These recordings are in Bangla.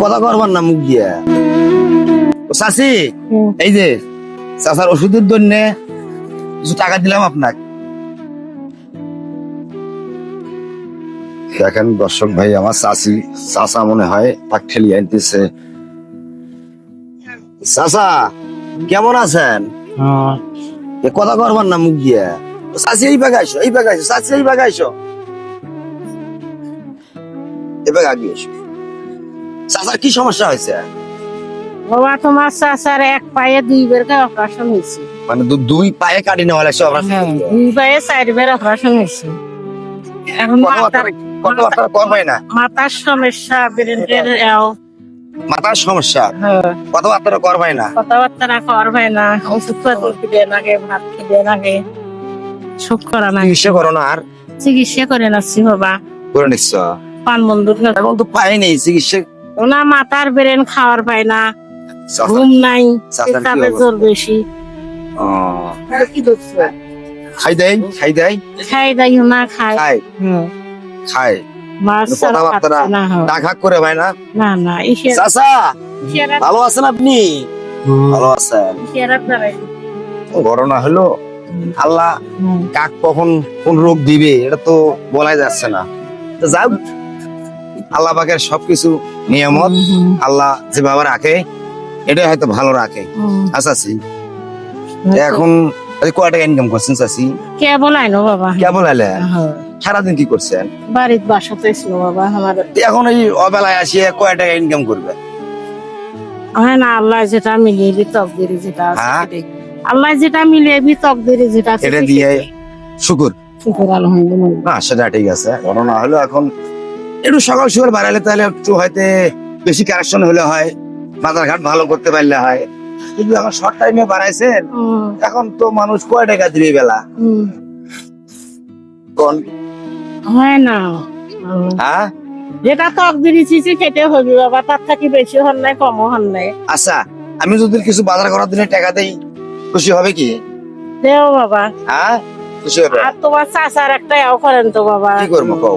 কথা করবার না মুখ দিয়ে ও হুম। এই যে চাচার ওষুধের জন্য কিছু টাকা দিলাম আপনাকে। দেখেন দর্শক ভাই আমার চাচি চাচা মনে হয় তাক ঠেলি আনতেছে। চাচা কেমন আছেন? এ কথা করবার না মুখ দিয়ে ও চাচি এই বাগে আইসো এই বাগে আইসো চাচি এই বাগে আইসো এই বাগে আগে এসো চাচার কি সমস্যা হয়েছে? বাবা তোমার চাচার এক পায়ে দুই বের অপারেশন হয়েছে। মানে দুই পায়ে কাটি নেওয়া লাগছে অপারেশন দুই পায়ে চার বের অপারেশন হয়েছে। এখন কথাবার্তা কথাবার্তা করবে না? মাথার সমস্যা ব্রেনের মাথার সমস্যা? কথাবার্তা করবে না? কথাবার্তা না? ওষুধ ভাত সব করা না। চিকিৎসা করো না আর? চিকিৎসা করে নাচ্ছি বাবা। করে নিচ্ছ? পান বন্ধুর এখন তো পায়ে নেই চিকিৎসা ওনা মাথার ব্রেন খাওয়ার পায় না ঘুম নাই অবস্থা? জোর বেশি। ও, কি দেখছ খাই দেয় খাই দেয় খাই দাই না খায় খায় হুম। খায় মাছ কথাবার্তা খাচ্ছে না। ডাক হাক করে ভাই না? না না চাচা ভালো আছেন আপনি? ভালো আছেন। ঘটনা হলো আল্লাহ কাক কখন কোন রোগ দিবে এটা তো বলাই যাচ্ছে না। তো যাও আল্লাহ পাকের সবকিছু নিয়ামত আল্লাহ যেভাবে রাখে এটাই হয়তো ভালো রাখে। আচ্ছা এখন কয় টাকা ইনকাম করছেন বাবা। হ্যাঁ। সারাদিন কি করছেন? বাড়ির বাসাতে ছিল বাবা আমার এখন এই অবেলায় আসিয়ে কয় টাকা ইনকাম করবে? হয় না আল্লাহ যেটা মিলিয়ে তকদির যেটা আছে হ্যাঁ? আল্লাহ যেটা মিলিয়ে দি তকদির যেটা আছে এটা দিয়ে শুকুর। শুকুর আলহামদুলিল্লাহ। না সেটা ঠিক আছে। ঘটনা হলো এখন একটু সকাল সকাল বাড়ালে তাহলে একটু হয়তো বেশি কারেকশন হলে হয় বাজার ঘাট ভালো করতে পারলে হয়। কিন্তু এখন শর্ট টাইমে বাড়াইছেন এখন তো মানুষ কয় টাকা দিবে বেলা? কোন? হয় না। হ্যাঁ? যেটা তকদির ইচ্ছিছি সেটা হবে বাবা তার থাকি বেশি হন নাই কমও হন নাই। আচ্ছা আমি যদি কিছু বাজার করার দিনে টাকা দেই খুশি হবে কি? দেও বাবা। হ্যাঁ? খুশি হবে? আর তোমার চাচার একটা এও করেন তো বাবা। কি করব কও?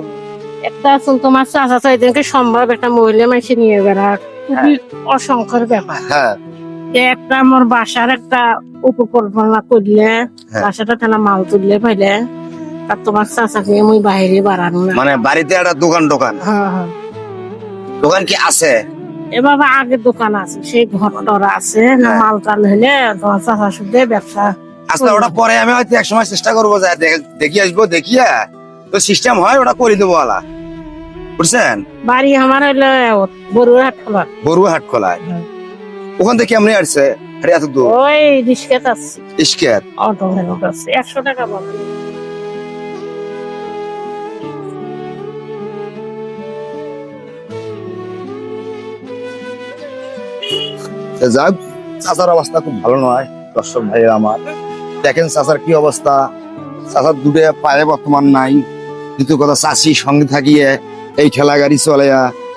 একটা আছেন তোমার চাচা চাইদিনকে সম্ভব একটা মহিলা মাইসে নিয়ে বেড়া। খুবই অসংখ্যর ব্যাপার। হ্যাঁ। একটা আমার বাসার একটা উপকল্পনা করলে হ্যাঁ। বাসাটা তেনা মাল তুললে পাইলে আর তোমার চাচাকে মুই বাইরে বাড়ানো মানে বাড়িতে একটা দোকান দোকান? হ্যাঁ, হ্যাঁ। দোকান কি আছে? এ বাবা আগে দোকান আছে সেই ঘর আছে না হ্যাঁ। মাল টাল হলে তোমার চাচা শুধু ব্যবসা আচ্ছা ওটা পরে আমি হয়তো এক সময় চেষ্টা করব দেখি আসব দেখিয়া তো সিস্টেম হয় ওটা করে দেবো আলা। বুঝছেন? বাড়ি আমার বড়ুয়া হাট খোলা। বড়ুয়া হাট খোলায় ওখান থেকে কেমনি আসছে আরে এত দূর? ওই আছে। অটো আছে একশো টাকা পাবে যাক চাচার অবস্থা খুব ভালো নয় দর্শক ভাই আমার। দেখেন চাচার কি অবস্থা? চাচার দুটো পায়ে বর্তমান নাই। দ্বিতীয় কথা চাষি সঙ্গে থাকিয়ে এই ঠেলা গাড়ি চলে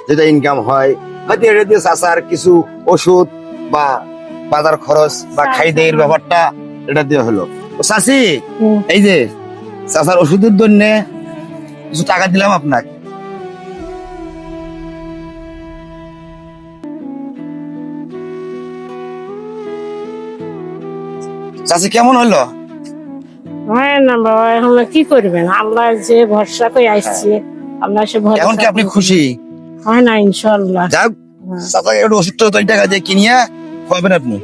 যেটা ইনকাম হয় হয়তো এটা দিয়ে চাচার কিছু ওষুধ বা বাজার খরচ বা খাই দেয়ের ব্যাপারটা এটা দিয়ে হলো। চাষি এই যে চাচার ওষুধের জন্য কিছু টাকা দিলাম আপনাকে। চাষি কেমন হলো? হয় না বাবা এখন কি করবেন? আল্লাহ যে ভরসা করে আসছে আল্লাহ সে ভরসা এখন কি আপনি খুশি? হয় না ইনশাল্লাহ যাক সাদা চাচাকে একটু ওষুধ টাকা দিয়ে কিনিয়া খাবেন আপনি।